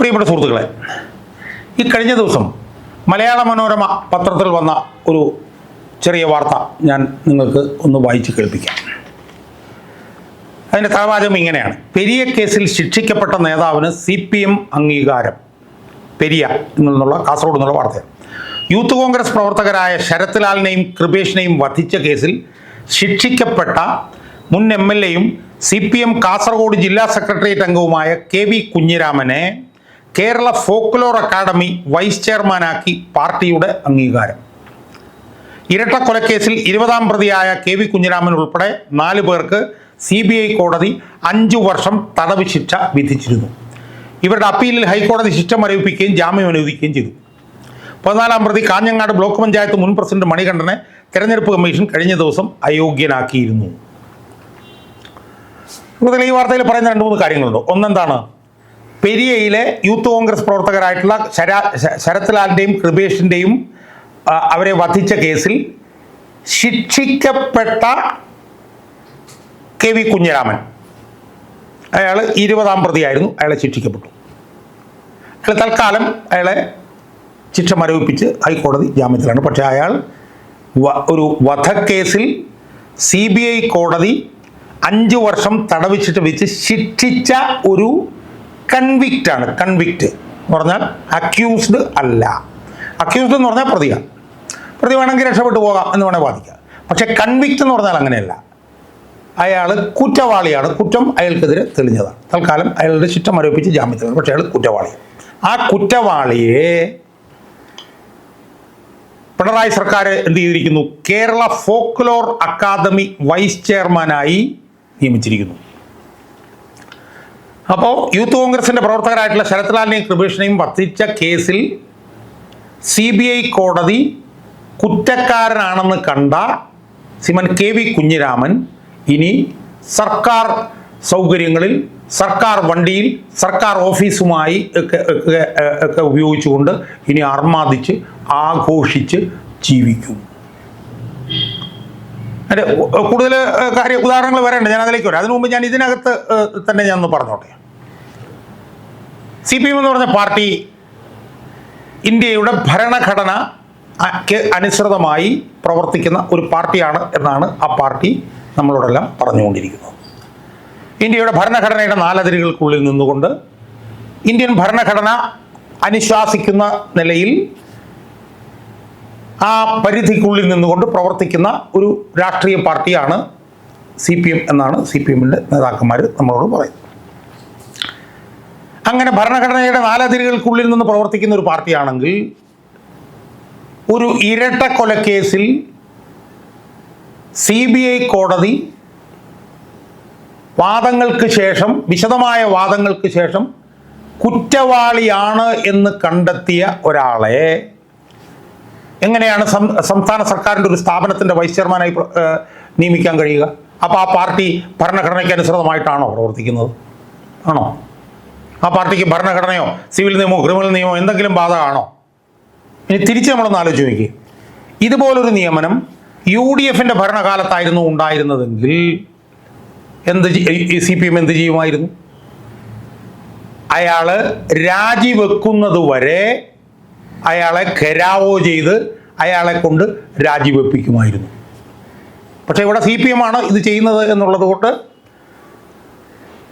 പ്രിയപ്പെട്ട സുഹൃത്തുക്കളെ ഈ കഴിഞ്ഞ ദിവസം മലയാള മനോരമ പത്രത്തിൽ വന്ന ഒരു ചെറിയ വാർത്ത ഞാൻ നിങ്ങൾക്ക് ഒന്ന് വായിച്ച് കേൾപ്പിക്കാം. അതിന്റെ തലവാചകം ഇങ്ങനെയാണ്. പെരിയ കേസിൽ ശിക്ഷിക്കപ്പെട്ട നേതാവിന് സി പി എം അംഗീകാരം. പെരിയ എന്നുള്ള കാസർഗോഡ് എന്നുള്ള വാർത്തയാണ്. യൂത്ത് കോൺഗ്രസ് പ്രവർത്തകരായ ശരത് ലാലിനെയും കൃപേഷിനെയും വധിച്ച കേസിൽ ശിക്ഷിക്കപ്പെട്ട മുൻ എം എൽ എയും സി പി എം കാസർഗോഡ് ജില്ലാ സെക്രട്ടേറിയറ്റ് അംഗവുമായ കെ വി കുഞ്ഞിരാമനെ കേരള ഫോക്ലോർ അക്കാദമി വൈസ് ചെയർമാനാക്കി പാർട്ടിയുടെ അംഗീകാരം. ഇരട്ടക്കൊലക്കേസിൽ ഇരുപതാം പ്രതിയായ കെ വി കുഞ്ഞിരാമൻ ഉൾപ്പെടെ നാല് പേർക്ക് സി ബി ഐ കോടതി അഞ്ചു വർഷം തടവ് ശിക്ഷ വിധിച്ചിരുന്നു. ഇവരുടെ അപ്പീലിൽ ഹൈക്കോടതി ശിക്ഷ മരവിപ്പിക്കുകയും ജാമ്യം അനുവദിക്കുകയും ചെയ്തു. പതിനാലാം പ്രതി കാഞ്ഞങ്ങാട് ബ്ലോക്ക് പഞ്ചായത്ത് മുൻ പ്രസിഡന്റ് മണികണ്ഠനെ തെരഞ്ഞെടുപ്പ് കമ്മീഷൻ കഴിഞ്ഞ ദിവസം അയോഗ്യനാക്കിയിരുന്നു. ഈ വാർത്തയിൽ പറയുന്ന രണ്ട് മൂന്ന് കാര്യങ്ങളുണ്ട്. ഒന്നെന്താണ്? പെരിയയിലെ യൂത്ത് കോൺഗ്രസ് പ്രവർത്തകരായിട്ടുള്ള ശരാ ശരത് കൃപേഷിന്റെയും അവരെ വധിച്ച കേസിൽ ശിക്ഷിക്കപ്പെട്ട കെ വി കുഞ്ഞിരാമൻ. അയാൾ ഇരുപതാം പ്രതിയായിരുന്നു. അയാളെ ശിക്ഷിക്കപ്പെട്ടു. അയാൾ തൽക്കാലം അയാളെ ശിക്ഷ മരവിപ്പിച്ച് ഹൈക്കോടതി ജാമ്യത്തിലാണ്. പക്ഷേ അയാൾ ഒരു വധക്കേസിൽ സി ബി ഐ കോടതി അഞ്ച് വർഷം തടവിച്ചിട്ട് വെച്ച് ശിക്ഷിച്ച ഒരു കൺവിക്റ്റ് ആണ്. കൺവിക്റ്റ് എന്ന് പറഞ്ഞാൽ അക്യൂസ്ഡ് അല്ല. അക്യൂസ്ഡ് എന്ന് പറഞ്ഞാൽ പ്രതിയാണ് പ്രതി വേണമെങ്കിൽ രക്ഷപ്പെട്ടു പോകാം എന്ന് വേണേൽ വാദിക്കാം. പക്ഷെ കൺവിക്റ്റ് എന്ന് പറഞ്ഞാൽ അങ്ങനെയല്ല. അയാൾ കുറ്റവാളിയാണ്. കുറ്റം അയാൾക്കെതിരെ തെളിഞ്ഞതാണ്. തൽക്കാലം അയാളുടെ ശിക്ഷ മരവിപ്പിച്ച് ജാമ്യത്തിൽ പക്ഷേ അയാൾ കുറ്റവാളിയാണ് ആ കുറ്റവാളിയെ പിണറായി സർക്കാർ എന്ത് ചെയ്തിരിക്കുന്നു? കേരള ഫോക്ലോർ അക്കാദമി വൈസ് ചെയർമാനായി നിയമിച്ചിരിക്കുന്നു. അപ്പോൾ യൂത്ത് കോൺഗ്രസിന്റെ പ്രവർത്തകരായിട്ടുള്ള ശരത്ലാലിനെയും കൃപേഷിനെയും വധിച്ച കേസിൽ സി ബി ഐ കോടതി കുറ്റക്കാരനാണെന്ന് കണ്ട സിമൻ കെ വി കുഞ്ഞിരാമൻ ഇനി സർക്കാർ സൗകര്യങ്ങളിൽ സർക്കാർ വണ്ടിയിൽ സർക്കാർ ഓഫീസുമായി ഒക്കെ ഒക്കെ ഉപയോഗിച്ചുകൊണ്ട് ഇനി അർമാദിച്ച് ആഘോഷിച്ച് ജീവിക്കും. അതിന്റെ കൂടുതൽ കാര്യ ഉദാഹരണങ്ങൾ വരേണ്ട ഞാൻ അതിലേക്ക് വരാം. അതിനു മുമ്പ് ഞാൻ ഇതിനകത്ത് തന്നെ ഞാൻ ഒന്ന് പറഞ്ഞോട്ടെ. സി പി എം എന്ന് പറഞ്ഞ പാർട്ടി ഇന്ത്യയുടെ ഭരണഘടന അനുസൃതമായി പ്രവർത്തിക്കുന്ന ഒരു പാർട്ടിയാണ് എന്നാണ് ആ പാർട്ടി നമ്മളോടെല്ലാം പറഞ്ഞുകൊണ്ടിരിക്കുന്നത്. ഇന്ത്യയുടെ ഭരണഘടനയുടെ നാലതിരുകൾക്കുള്ളിൽ നിന്നുകൊണ്ട് ഇന്ത്യൻ ഭരണഘടന അനുശാസിക്കുന്ന നിലയിൽ ആ പരിധിക്കുള്ളിൽ നിന്നുകൊണ്ട് പ്രവർത്തിക്കുന്ന ഒരു രാഷ്ട്രീയ പാർട്ടിയാണ് സി പി എം എന്നാണ് സി പി എമ്മിന്റെ നേതാക്കന്മാർ നമ്മളോട് പറയുന്നത്. അങ്ങനെ ഭരണഘടനയുടെ നാലതിരുകൾക്കുള്ളിൽ നിന്ന് പ്രവർത്തിക്കുന്ന ഒരു പാർട്ടിയാണെങ്കിൽ ഒരു ഇരട്ട കൊലക്കേസിൽ സി ബി ഐ കോടതി വാദങ്ങൾക്ക് ശേഷം വിശദമായ വാദങ്ങൾക്ക് ശേഷം കുറ്റവാളിയാണ് എന്ന് കണ്ടെത്തിയ ഒരാളെ എങ്ങനെയാണ് സംസ്ഥാന സർക്കാരിന്റെ ഒരു സ്ഥാപനത്തിന്റെ വൈസ് ചെയർമാനായി നിയമിക്കാൻ കഴിയുക? അപ്പോൾ ആ പാർട്ടി ഭരണഘടനയ്ക്ക് അനുസൃതമായിട്ടാണോ പ്രവർത്തിക്കുന്നത്? ആണോ? ആ പാർട്ടിക്ക് ഭരണഘടനയോ സിവിൽ നിയമമോ ക്രിമിനൽ നിയമമോ എന്തെങ്കിലും ബാധകമാണോ ഇനി തിരിച്ച് നമ്മളൊന്ന് ആലോചിച്ച് നോക്കി ഇതുപോലൊരു നിയമനം യു ഡി എഫിന്റെ ഭരണകാലത്തായിരുന്നു ഉണ്ടായിരുന്നതെങ്കിൽ എന്ത് സി പി എം എന്ത് ചെയ്യുമായിരുന്നു? അയാൾ രാജിവെക്കുന്നത് വരെ അയാളെ കരാവോ ചെയ്ത് അയാളെ കൊണ്ട് രാജിവെപ്പിക്കുമായിരുന്നു. പക്ഷേ ഇവിടെ സി പി എം ആണ് ഇത് ചെയ്യുന്നത് എന്നുള്ളത് കൊണ്ട്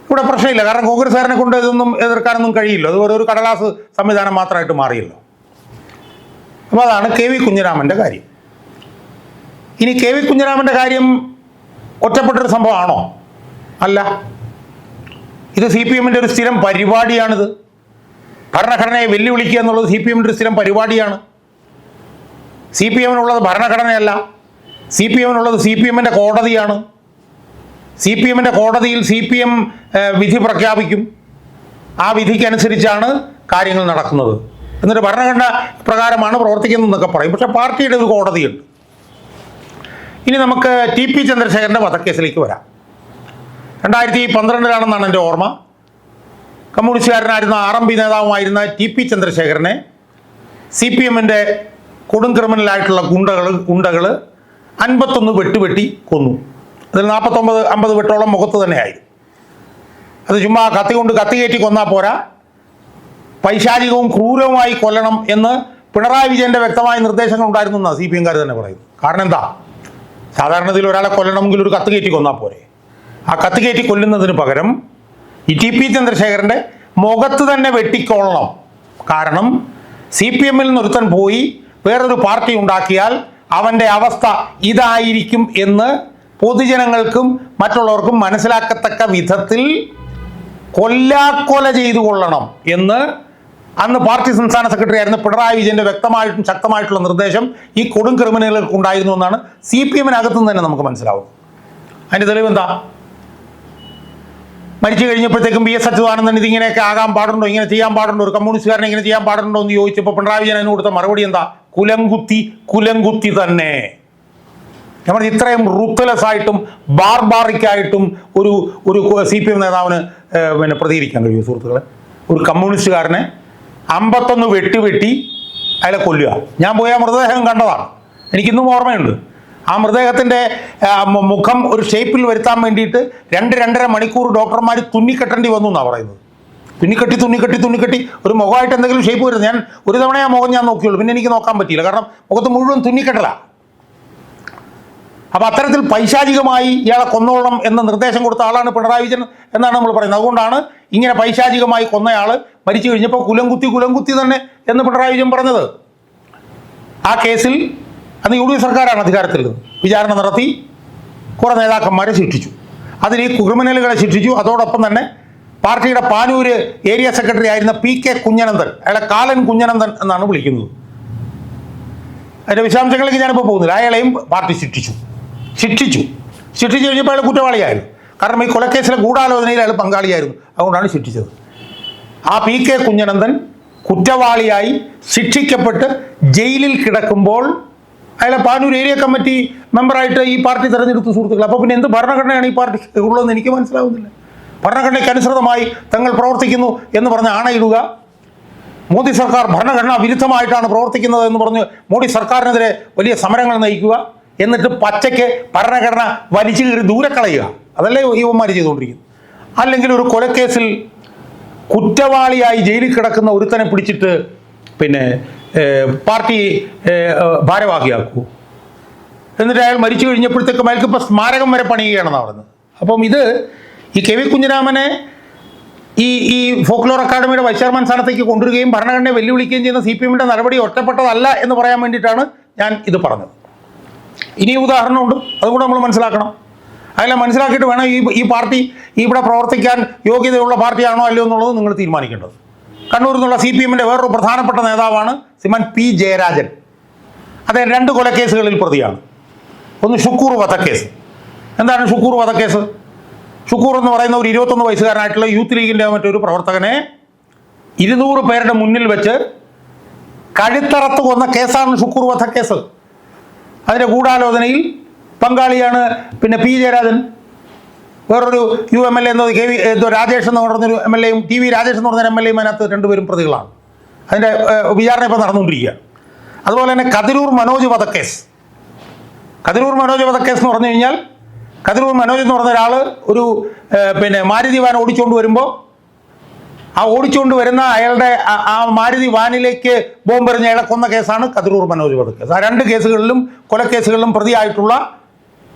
ഇവിടെ പ്രശ്നമില്ല. കാരണം കോൺഗ്രസ്സുകാരനെ കൊണ്ട് ഇതൊന്നും എതിർക്കാനൊന്നും കഴിയില്ല. അത് ഒരു കടലാസ് സംവിധാനം മാത്രമായിട്ട് മാറിയല്ലോ. അപ്പോൾ അതാണ് കെ വി കുഞ്ഞിരാമന്റെ കാര്യം. ഇനി കെ വി കുഞ്ഞിരാമന്റെ കാര്യം ഒറ്റപ്പെട്ടൊരു സംഭവമാണോ? അല്ല. ഇത് സി പി എമ്മിന്റെ ഒരു സ്ഥിരം പരിപാടിയാണിത്. ഭരണഘടനയെ വെല്ലുവിളിക്കുക എന്നുള്ളത് സി പി എമ്മിന്റെ ഒരു സ്ഥിരം പരിപാടിയാണ്. സി പി എമ്മിനുള്ളത് ഭരണഘടനയല്ല. സി പി എമ്മിനുള്ളത് സി പി എമ്മിന്റെ കോടതിയാണ്. സി പി എമ്മിന്റെ കോടതിയിൽ സി പി എം വിധി പ്രഖ്യാപിക്കും. ആ വിധിക്കനുസരിച്ചാണ് കാര്യങ്ങൾ നടക്കുന്നത്. എന്നിട്ട് ഭരണഘടന പ്രകാരമാണ് പ്രവർത്തിക്കുന്നതെന്നൊക്കെ പറയും. പക്ഷേ പാർട്ടിയുടെ ഒരു കോടതിയുണ്ട്. ഇനി നമുക്ക് ടി പി ചന്ദ്രശേഖരന്റെ വധക്കേസിലേക്ക് വരാം. രണ്ടായിരത്തി പന്ത്രണ്ടിലാണെന്നാണ് എന്റെ ഓർമ്മ. കമ്മ്യൂണിസ്റ്റുകാരനായിരുന്ന ആർ എം പി നേതാവുമായിരുന്ന ടി പി ചന്ദ്രശേഖരനെ സി പി എമ്മിന്റെ കൊടും ക്രിമിനലായിട്ടുള്ള ഗുണ്ടകൾ ഗുണ്ടകൾ അൻപത്തൊന്ന് വെട്ടുവെട്ടി കൊന്നു. അതിൽ നാൽപ്പത്തൊമ്പത് അമ്പത് വെട്ടോളം മുഖത്ത് തന്നെയായിരുന്നു. അത് ചുമ്മാ കത്തി കൊണ്ട് കത്തി കയറ്റി കൊന്നാൽ പോരാ. പൈശാചികവും ക്രൂരവുമായി കൊല്ലണം എന്ന് പിണറായി വിജയന്റെ വ്യക്തമായ നിർദ്ദേശങ്ങൾ ഉണ്ടായിരുന്നു എന്നാണ് സി പി എംകാർ തന്നെ പറയുന്നത്. കാരണം എന്താ? സാധാരണത്തിൽ ഒരാളെ കൊല്ലണമെങ്കിൽ ഒരു കത്ത് കയറ്റി കൊന്നാൽ പോരെ. ആ കത്ത് കയറ്റി കൊല്ലുന്നതിന് പകരം ഈ ടി പി ചന്ദ്രശേഖരന്റെ മുഖത്ത് തന്നെ വെട്ടിക്കൊള്ളണം. കാരണം സി പി എമ്മിൽ നിന്നൊരുത്തൻ പോയി വേറൊരു പാർട്ടി ഉണ്ടാക്കിയാൽ അവന്റെ അവസ്ഥ ഇതായിരിക്കും എന്ന് പൊതുജനങ്ങൾക്കും മറ്റുള്ളവർക്കും മനസ്സിലാക്കത്തക്ക വിധത്തിൽ കൊല്ലാക്കൊല ചെയ്തു കൊള്ളണം എന്ന് അന്ന് പാർട്ടി സംസ്ഥാന സെക്രട്ടറി ആയിരുന്ന പിണറായി വിജയന്റെ വ്യക്തമായിട്ടും ശക്തമായിട്ടുള്ള നിർദ്ദേശം ഈ കൊടും ക്രിമിനലുകൾക്ക് ഉണ്ടായിരുന്നു എന്നാണ് സി പി എമ്മിനകത്തു തന്നെ നമുക്ക് മനസ്സിലാവും. അതിന്റെ തെളിവ് എന്താ? മരിച്ചു കഴിഞ്ഞപ്പോഴത്തേക്കും ബി എസ് അച്യുതാനന്ദൻ ഇതിങ്ങനെയൊക്കെ ആകാൻ പാടുണ്ടോ? ഇങ്ങനെ ചെയ്യാൻ പാടുണ്ടോ? ഒരു കമ്മ്യൂണിസ്റ്റുകാരനെ ഇങ്ങനെ ചെയ്യാൻ പാടുണ്ടോ എന്ന് ചോദിച്ചപ്പോൾ പിണറായി വിജയൻ അതിന് കൊടുത്ത മറുപടി എന്താ? കുലംകുത്തി കുലംകുത്തി തന്നെ. പറഞ്ഞു ഇത്രയും റൂത്ത്ലെസ് ആയിട്ടും ബാർബാറിക്കായിട്ടും ഒരു ഒരു സി പി എം നേതാവിന് പിന്നെ പ്രതികരിക്കാൻ കഴിയും സുഹൃത്തുക്കളെ? ഒരു കമ്മ്യൂണിസ്റ്റുകാരനെ അമ്പത്തൊന്ന് വെട്ടി വെട്ടി അയാളെ കൊല്ലുക. ഞാൻ പോയി ആ മൃതദേഹം കണ്ടതാണ്. എനിക്കിന്നും ഓർമ്മയുണ്ട്. ആ മൃതദേഹത്തിന്റെ മുഖം ഒരു ഷേപ്പിൽ വരുത്താൻ വേണ്ടിയിട്ട് രണ്ട് രണ്ടര മണിക്കൂർ ഡോക്ടർമാർ തുന്നിക്കെട്ടേണ്ടി വന്നു എന്നാണ് പറയുന്നത്. തുന്നിക്കെട്ടി തുന്നിക്കെട്ടി തുന്നിക്കെട്ടി ഒരു മുഖമായിട്ട് എന്തെങ്കിലും ഷേപ്പ് വരുന്നത് ഞാൻ ഒരു തവണ ആ മുഖം ഞാൻ നോക്കിയുള്ളൂ. പിന്നെ എനിക്ക് നോക്കാൻ പറ്റിയില്ല. കാരണം മുഖത്ത് മുഴുവൻ തുന്നിക്കെട്ടലാണ് അപ്പൊ അത്തരത്തിൽ പൈശാചികമായി ഇയാളെ കൊന്നോളണം എന്ന നിർദ്ദേശം കൊടുത്ത ആളാണ് പിണറായി വിജയൻ എന്നാണ് നമ്മൾ പറയുന്നത്. അതുകൊണ്ടാണ് ഇങ്ങനെ പൈശാചികമായി കൊന്നയാൾ മരിച്ചു കഴിഞ്ഞപ്പോൾ കുലംകുത്തി കുലംകുത്തി തന്നെ എന്ന് പിണറായി വിജയൻ പറഞ്ഞത്. ആ കേസിൽ അന്ന് യു ഡി എഫ് സർക്കാരാണ് അധികാരത്തിൽ വിചാരണ നടത്തി കുറേ നേതാക്കന്മാരെ ശിക്ഷിച്ചു. അതിൽ ഈ ക്രിമിനലുകളെ ശിക്ഷിച്ചു. അതോടൊപ്പം തന്നെ പാർട്ടിയുടെ പാനൂര് ഏരിയ സെക്രട്ടറി ആയിരുന്ന പി കെ കുഞ്ഞനന്ദൻ അയാളെ കാലൻ കുഞ്ഞനന്ദൻ എന്നാണ് വിളിക്കുന്നത്. അതിന്റെ വിശദാംശങ്ങളിലേക്ക് ഞാനിപ്പോൾ പോകുന്നില്ല. അയാളെയും പാർട്ടി ശിക്ഷിച്ചു. ശിക്ഷിച്ചു. ശിക്ഷിച്ചു കഴിഞ്ഞപ്പോൾ അയാൾ കുറ്റവാളിയായിരുന്നു. കാരണം ഈ കൊലക്കേസിലെ ഗൂഢാലോചനയിൽ അയാൾ പങ്കാളിയായിരുന്നു. അതുകൊണ്ടാണ് ശിക്ഷിച്ചത്. ആ പി കെ കുഞ്ഞനന്ദൻ കുറ്റവാളിയായി ശിക്ഷിക്കപ്പെട്ട് ജയിലിൽ കിടക്കുമ്പോൾ അയാളെ പാനൂർ ഏരിയ കമ്മിറ്റി മെമ്പറായിട്ട് ഈ പാർട്ടി തെരഞ്ഞെടുത്തു സുഹൃത്തുക്കൾ. അപ്പോൾ പിന്നെ എന്ത് ഭരണഘടനയാണ് ഈ പാർട്ടി ഉള്ളതെന്ന് എനിക്ക് മനസ്സിലാവുന്നില്ല. ഭരണഘടനയ്ക്ക് അനുസൃതമായി തങ്ങൾ പ്രവർത്തിക്കുന്നു എന്ന് പറഞ്ഞ് ആണയിടുക. മോദി സർക്കാർ ഭരണഘടനാ വിരുദ്ധമായിട്ടാണ് പ്രവർത്തിക്കുന്നത് എന്ന് പറഞ്ഞ് മോദി സർക്കാരിനെതിരെ വലിയ സമരങ്ങൾ നയിക്കുക. എന്നിട്ട് പച്ചയ്ക്ക് ഭരണഘടന വലിച്ചു കീറി ദൂരെ കളയുക. അതല്ലേ യുവന്മാർ ചെയ്തുകൊണ്ടിരിക്കുന്നത്? അല്ലെങ്കിൽ ഒരു കൊലക്കേസിൽ കുറ്റവാളിയായി ജയിലിൽ കിടക്കുന്ന ഒരുത്തനെ പിടിച്ചിട്ട് പിന്നെ പാർട്ടി ഭാരവാഹിയാക്കൂ. എന്നിട്ട് അയാൾ മരിച്ചു കഴിഞ്ഞപ്പോഴത്തേക്കും അയാൾക്ക് ഇപ്പോൾ സ്മാരകം വരെ പണിയുകയാണെന്നാണ് പറയുന്നത്. അപ്പം ഇത് ഈ കെ വി കുഞ്ഞിരാമനെ ഈ ഈ ഫോക്ലോർ അക്കാഡമിയുടെ വൈസ് ചെയർമാൻ സ്ഥാനത്തേക്ക് കൊണ്ടുവരികയും ഭരണഘടനയെ വെല്ലുവിളിക്കുകയും ചെയ്യുന്ന സി പി എമ്മിന്റെ നടപടി ഒറ്റപ്പെട്ടതല്ല എന്ന് പറയാൻ വേണ്ടിയിട്ടാണ് ഞാൻ ഇത് പറഞ്ഞത്. ഇനി ഉദാഹരണമുണ്ട്. അതുകൂടെ നമ്മൾ മനസ്സിലാക്കണം. അതെല്ലാം മനസ്സിലാക്കിയിട്ട് വേണം ഈ ഈ പാർട്ടി ഇവിടെ പ്രവർത്തിക്കാൻ യോഗ്യതയുള്ള പാർട്ടിയാണോ അല്ലയോ എന്നുള്ളത് നിങ്ങൾ തീരുമാനിക്കേണ്ടത്. കണ്ണൂരിൽ നിന്നുള്ള സി പി എമ്മിന്റെ വേറൊരു പ്രധാനപ്പെട്ട നേതാവാണ് സിമൻ പി ജയരാജൻ. അദ്ദേഹം രണ്ട് കൊലക്കേസുകളിൽ പ്രതിയാണ്. ഒന്ന് ഷുക്കൂർ വധക്കേസ്. എന്താണ് ഷുക്കൂർ വധക്കേസ്? ഷുക്കൂർ എന്ന് പറയുന്ന ഒരു ഇരുപത്തൊന്ന് വയസ്സുകാരനായിട്ടുള്ള യൂത്ത് ലീഗിന്റെ മറ്റൊരു പ്രവർത്തകനെ ഇരുന്നൂറ് പേരുടെ മുന്നിൽ വെച്ച് കഴുത്തറത്ത് കൊന്ന കേസാണ് ഷുക്കൂർ വധക്കേസ്. അതിന്റെ ഗൂഢാലോചനയിൽ പങ്കാളിയാണ് പിന്നെ പി ജയരാജൻ. വേറൊരു യു എം എൽ എ എന്നത് കെ വി എന്തോ രാജേഷ് എന്ന് പറഞ്ഞൊരു എം എൽ എയും ടി വി രാജേഷ് എന്ന് പറഞ്ഞ എം എൽ എയും അതിനകത്ത് രണ്ടുപേരും പ്രതികളാണ്. അതിന്റെ വിചാരണ ഇപ്പോൾ നടന്നുകൊണ്ടിരിക്കുക. അതുപോലെ തന്നെ കതിരൂർ മനോജ് വധക്കേസ്. കതിരൂർ മനോജ് വധക്കേസ് എന്ന് പറഞ്ഞു കഴിഞ്ഞാൽ കതിരൂർ മനോജ് എന്ന് പറഞ്ഞ ഒരാൾ ഒരു പിന്നെ മാരുതി വാൻ ഓടിച്ചുകൊണ്ട് വരുമ്പോൾ ആ ഓടിച്ചുകൊണ്ട് വരുന്ന അയാളുടെ ആ- മാരുതി വാനിലേക്ക് ബോംബെറിഞ്ഞ അയാളെ കൊന്ന കേസാണ് കതിരൂർ മനോജ് വധക്കേസ് ആ രണ്ട് കേസുകളിലും കൊലക്കേസുകളിലും പ്രതിയായിട്ടുള്ള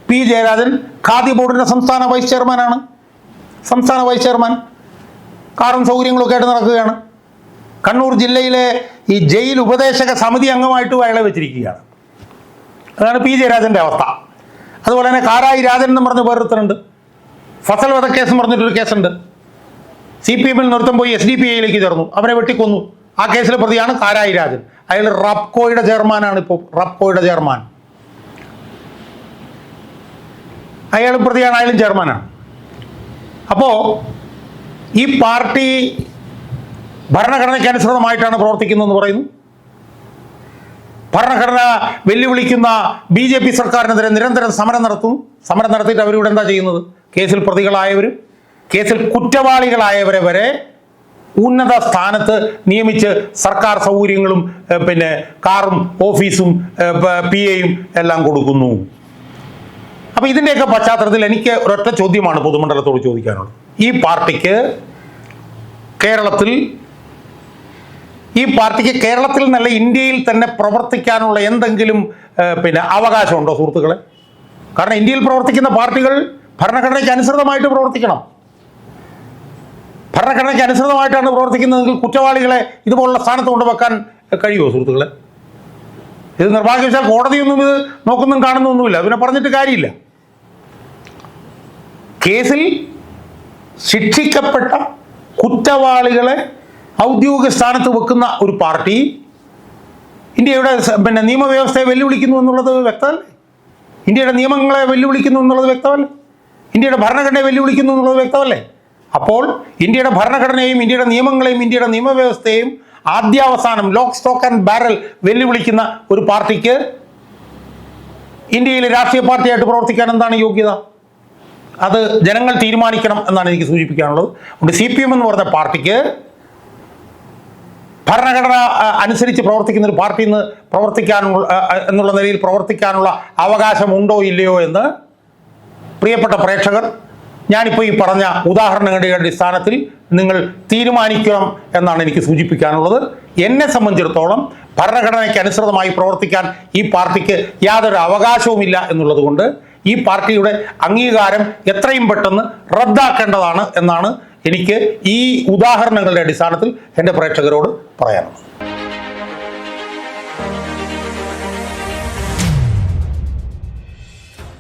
പി ജയരാജൻ ഖാദി ബോർഡിന്റെ സംസ്ഥാന വൈസ് ചെയർമാനാണ്. സംസ്ഥാന വൈസ് ചെയർമാൻ. കാറും സൗകര്യങ്ങളൊക്കെ ആയിട്ട് നടക്കുകയാണ്. കണ്ണൂർ ജില്ലയിലെ ഈ ജയിൽ ഉപദേശക സമിതി അംഗമായിട്ട് അയാളെ വെച്ചിരിക്കുകയാണ്. അതാണ് പി ജയരാജന്റെ അവസ്ഥ. അതുപോലെ തന്നെ കാരായി രാജൻ എന്ന് പറഞ്ഞ വേറൊരുത്തരുണ്ട്. ഫസൽ വധക്കേസ് എന്ന് പറഞ്ഞിട്ടൊരു കേസുണ്ട്. സി പി എമ്മിൽ നൃത്തം പോയി എസ് ഡി പി ഐയിലേക്ക് ചേർന്നു. അവനെ വെട്ടിക്കൊന്നു. ആ കേസിലെ പ്രതിയാണ് താരായി രാജൻ. അയാൾ റബ്കോയുടെ ചെയർമാനാണ് ഇപ്പോൾ. റബ്കോയുടെ ചെയർമാൻ. അയാളും പ്രതിയാണ്. അയാളും ചെയർമാനാണ്. അപ്പോ ഈ പാർട്ടി ഭരണഘടനയ്ക്ക് അനുസൃതമായിട്ടാണ് പ്രവർത്തിക്കുന്നതെന്ന് പറയുന്നു. ഭരണഘടന വെല്ലുവിളിക്കുന്ന ബി ജെ പി സർക്കാരിനെതിരെ നിരന്തരം സമരം നടത്തുന്നു. സമരം നടത്തിയിട്ട് അവരിവിടെ എന്താ ചെയ്യുന്നത്? കേസിൽ പ്രതികളായവരും കേസിൽ കുറ്റവാളികളായവരെ വരെ ഉന്നത സ്ഥാനത്ത് നിയമിച്ച് സർക്കാർ സൗകര്യങ്ങളും പിന്നെ കാറും ഓഫീസും പി എയും എല്ലാം കൊടുക്കുന്നു. അപ്പൊ ഇതിന്റെയൊക്കെ പശ്ചാത്തലത്തിൽ എനിക്ക് ഒരൊറ്റ ചോദ്യമാണ് പൊതുമണ്ഡലത്തോട് ചോദിക്കാനുള്ളത്. ഈ പാർട്ടിക്ക് കേരളത്തിൽ ഈ പാർട്ടിക്ക് കേരളത്തിൽ നല്ല ഇന്ത്യയിൽ തന്നെ പ്രവർത്തിക്കാനുള്ള എന്തെങ്കിലും പിന്നെ അവകാശമുണ്ടോ സുഹൃത്തുക്കളെ? കാരണം ഇന്ത്യയിൽ പ്രവർത്തിക്കുന്ന പാർട്ടികൾ ഭരണഘടനയ്ക്ക് അനുസൃതമായിട്ട് പ്രവർത്തിക്കണം. ഭരണഘടനയ്ക്ക് അനുസൃതമായിട്ടാണ് പ്രവർത്തിക്കുന്നതെങ്കിൽ കുറ്റവാളികളെ ഇതുപോലുള്ള സ്ഥാനത്ത് കൊണ്ടുവെക്കാൻ കഴിയുമോ സുഹൃത്തുക്കളെ? ഇത് നിർഭാഗ്യവശാൽ കോടതിയൊന്നും ഇത് നോക്കുന്നും കാണുന്നൊന്നുമില്ല. പിന്നെ പറഞ്ഞിട്ട് കാര്യമില്ല. കേസിൽ ശിക്ഷിക്കപ്പെട്ട കുറ്റവാളികളെ ഔദ്യോഗിക സ്ഥാനത്ത് വെക്കുന്ന ഒരു പാർട്ടി ഇന്ത്യയുടെ പിന്നെ നിയമവ്യവസ്ഥയെ വെല്ലുവിളിക്കുന്നു എന്നുള്ളത് വ്യക്തമല്ലേ? ഇന്ത്യയുടെ നിയമങ്ങളെ വെല്ലുവിളിക്കുന്നു എന്നുള്ളത് വ്യക്തമല്ലേ? ഇന്ത്യയുടെ ഭരണഘടനയെ വെല്ലുവിളിക്കുന്നു എന്നുള്ളത് വ്യക്തമല്ലേ? അപ്പോൾ ഇന്ത്യയുടെ ഭരണഘടനയും ഇന്ത്യയുടെ നിയമങ്ങളെയും ഇന്ത്യയുടെ നിയമവ്യവസ്ഥയും ആദ്യാവസാനം ലോക്ക് സ്റ്റോക്ക് ആൻഡ് ബാരൽ വെല്ലുവിളിക്കുന്ന ഒരു പാർട്ടിക്ക് ഇന്ത്യയിലെ രാഷ്ട്രീയ പാർട്ടിയായിട്ട് പ്രവർത്തിക്കാൻ എന്താണ് യോഗ്യത? അത് ജനങ്ങൾ തീരുമാനിക്കണം എന്നാണ് എനിക്ക് സൂചിപ്പിക്കാനുള്ളത്. അതുകൊണ്ട് സി പി എം എന്ന് പറഞ്ഞ പാർട്ടിക്ക് ഭരണഘടന അനുസരിച്ച് പ്രവർത്തിക്കുന്ന ഒരു പാർട്ടി നിന്ന് പ്രവർത്തിക്കാനുള്ള എന്നുള്ള നിലയിൽ പ്രവർത്തിക്കാനുള്ള അവകാശമുണ്ടോ ഇല്ലയോ എന്ന് പ്രിയപ്പെട്ട പ്രേക്ഷകർ ഞാനിപ്പോൾ ഈ പറഞ്ഞ ഉദാഹരണങ്ങളുടെ അടിസ്ഥാനത്തിൽ നിങ്ങൾ തീരുമാനിക്കണം എന്നാണ് എനിക്ക് സൂചിപ്പിക്കാനുള്ളത്. എന്നെ സംബന്ധിച്ചിടത്തോളം ഭരണഘടനയ്ക്ക് അനുസൃതമായി പ്രവർത്തിക്കാൻ ഈ പാർട്ടിക്ക് യാതൊരു അവകാശവുമില്ല എന്നുള്ളതുകൊണ്ട് ഈ പാർട്ടിയുടെ അംഗീകാരം എത്രയും പെട്ടെന്ന് റദ്ദാക്കേണ്ടതാണ് എന്നാണ് എനിക്ക് ഈ ഉദാഹരണങ്ങളുടെ അടിസ്ഥാനത്തിൽ എന്റെ പ്രേക്ഷകരോട് പറയാനുള്ളത്.